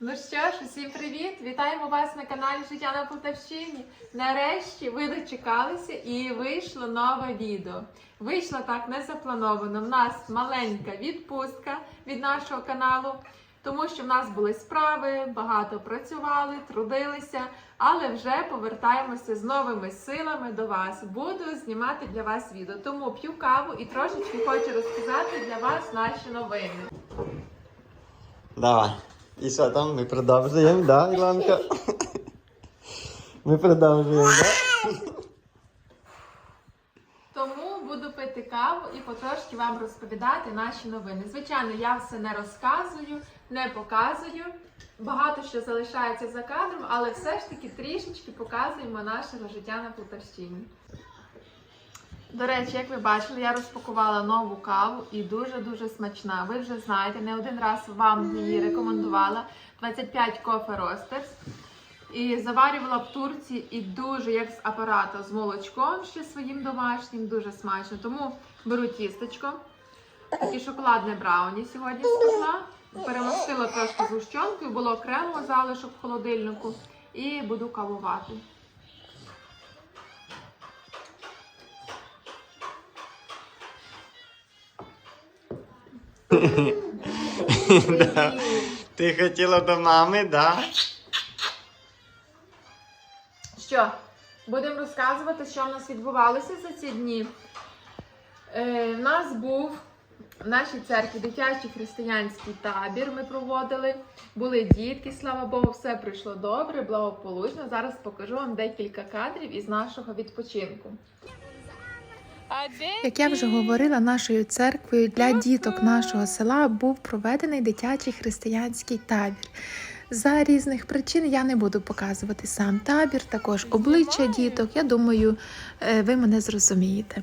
Ну що ж, усім привіт! Вітаємо вас на каналі Життя на Полтавщині. Нарешті ви дочекалися і вийшло нове відео. Вийшло так незаплановано. У нас маленька відпустка від нашого каналу тому що в нас були справи, багато працювали, трудилися, але вже повертаємося з новими силами до вас. Буду знімати для вас відео. Тому п'ю каву і трошечки хочу розказати для вас наші новини. Давай. І що там? Ми продовжуємо, да, Іланка? Ми продовжуємо, да? Тому буду пити каву і потрошки вам розповідати наші новини. Звичайно, я все не розказую, не показую. Багато що залишається за кадром, але все ж таки трішечки показуємо нашого життя на Полтавщині. До речі, як ви бачили, я розпакувала нову каву і дуже-дуже смачна. Ви вже знаєте, не один раз вам її рекомендувала. 25 Coffee Roasters. І заварювала в Турції і дуже як з апарата з молочком ще своїм домашнім, дуже смачно. Тому беру тістечко, таке шоколадне брауні сьогодні спекла. Перемостила трошки з гущонкою, було окремо залишок в холодильнику і буду кавувати. Да. Ти хотіла до мами, да? Що, будемо розказувати, що в нас відбувалося за ці дні. Е, в нас був в нашій церкві дитячий християнський табір. Ми проводили. Були дітки, слава Богу, все пройшло добре, благополучно. Зараз покажу вам декілька кадрів із нашого відпочинку. Як я вже говорила, нашою церквою для діток нашого села був проведений дитячий християнський табір. За різних причин я не буду показувати сам табір, також обличчя діток. Я думаю, е, ви мене зрозумієте.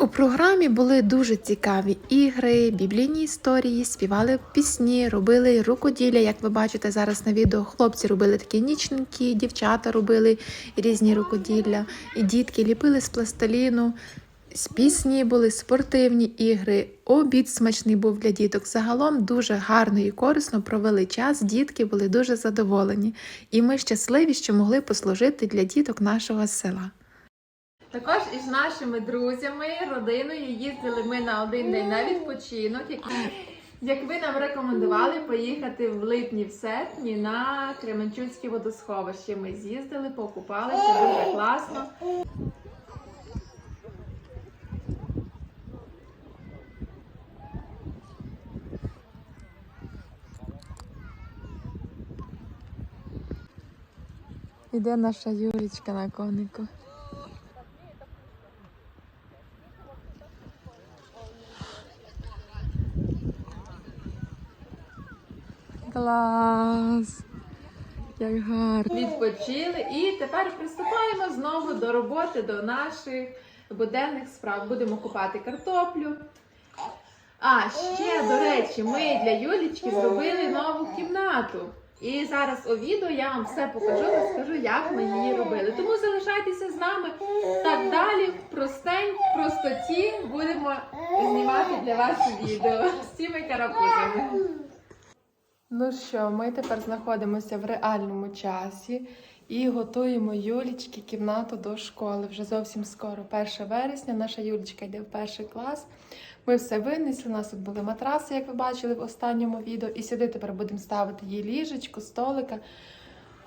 У програмі були дуже цікаві ігри, біблійні історії, співали пісні, робили рукоділля. Як ви бачите зараз на відео, хлопці робили такі нічники, дівчата робили різні рукоділля, і дітки ліпили з пластиліну. З пісні були спортивні ігри, обід смачний був для діток. Загалом дуже гарно і корисно провели час. Дітки були дуже задоволені, і ми щасливі, що могли послужити для діток нашого села. Також із нашими друзями, родиною їздили ми на один день на відпочинок. Як, ви нам рекомендували поїхати в липні, в серпні на Кременчуцьке водосховище. Ми з'їздили, покупалися дуже класно. Іде наша Юрічка на конику. Клас! Як гарно. Відпочили і тепер приступаємо знову до роботи, до наших буденних справ. Будемо купати картоплю. А ще, до речі, ми для Юлічки зробили нову кімнату. І зараз у відео я вам все покажу, розкажу, як ми її робили. Тому залишайтеся з нами. Так далі, простень, в простоті будемо знімати для вас відео з цими карапузами. Ну що, ми тепер знаходимося в реальному часі і готуємо Юлічки кімнату до школи. Вже зовсім скоро, 1 вересня. Наша Юлічка йде в перший клас. Ми все винесли. У нас тут були матраси, як ви бачили в останньому відео. І сюди тепер будемо ставити її ліжечко, столика,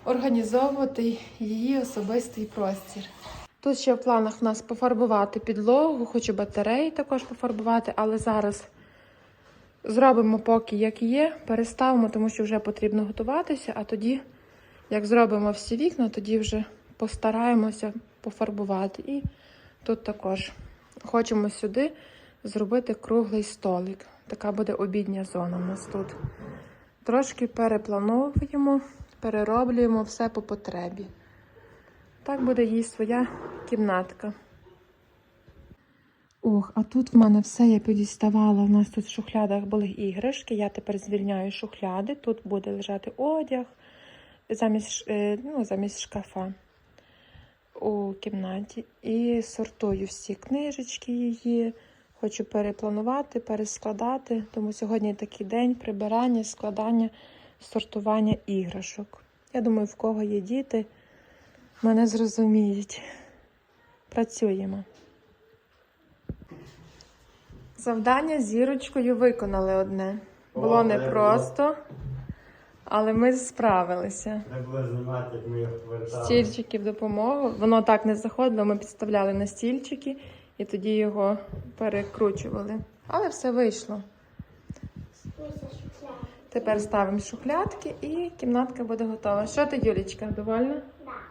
організовувати її особистий простір. Тут ще в планах в нас пофарбувати підлогу, хочу батареї також пофарбувати, але зараз зробимо поки як є, переставимо, тому що вже потрібно готуватися, а тоді, як зробимо всі вікна, тоді вже постараємося пофарбувати. І тут також хочемо сюди зробити круглий столик. Така буде обідня зона у нас тут. Трошки переплановуємо, перероблюємо все по потребі. Так буде їй своя кімнатка. Ох, а тут в мене все я підіставала. У нас тут в шухлядах були іграшки. Я тепер звільняю шухляди. Тут буде лежати одяг замість, е, ну, замість шкафа у кімнаті. І сортую всі книжечки її, Хочу перепланувати, перескладати. Тому сьогодні такий день прибирання, складання, сортування іграшок. Я думаю, в кого є діти, мене зрозуміють. Працюємо. Завдання з зірочкою виконали одне. Було О, непросто, але ми справилися. Треба було знімати, як ми його повертали. Стільчики в допомогу. Воно так не заходило, ми підставляли на стільчики і тоді його перекручували. Але все вийшло. Тепер ставимо шухлядки і кімнатка буде готова. Що ти, Юлічка, довольна? Так.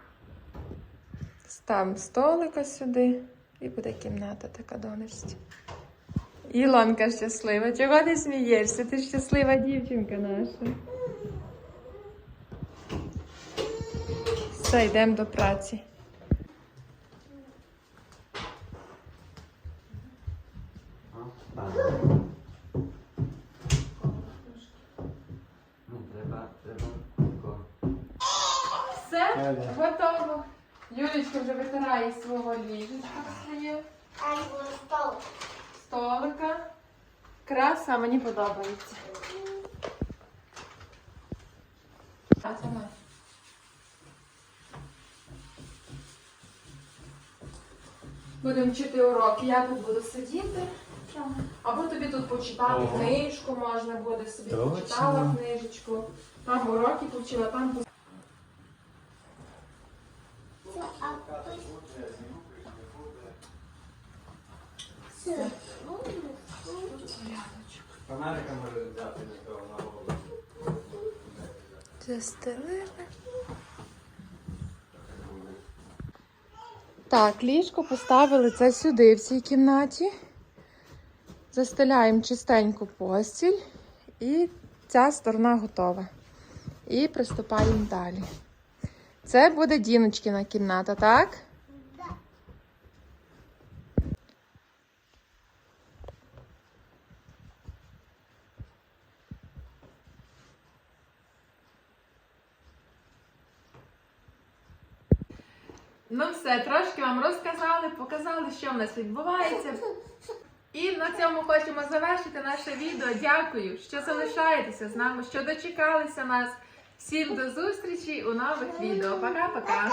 Ставимо столика сюди і буде кімната така донечці. Ілонка щаслива. Чого ти смієшся? Ти щаслива дівчинка наша. Все, йдемо до праці. Все, готово. Юлічка вже витирає свого ліжечка своє столика. Краса мені подобається. А, це моє. Будемо вчити уроки. Я тут буду сидіти. Або тобі тут почитати Ого. книжку можна буде собі почитала книжечку. Там уроки повчила, там Застелили. Так, ліжко поставили це сюди, в цій кімнаті. Застеляємо чистеньку постіль. І ця сторона готова. І приступаємо далі. Це буде Діночкина кімната, так? Ну все, трошки вам розказали, показали, що в нас відбувається. І на цьому хочемо завершити наше відео. Дякую, що залишаєтеся з нами, що дочекалися нас. Всім до зустрічі у нових відео. Пока-пока!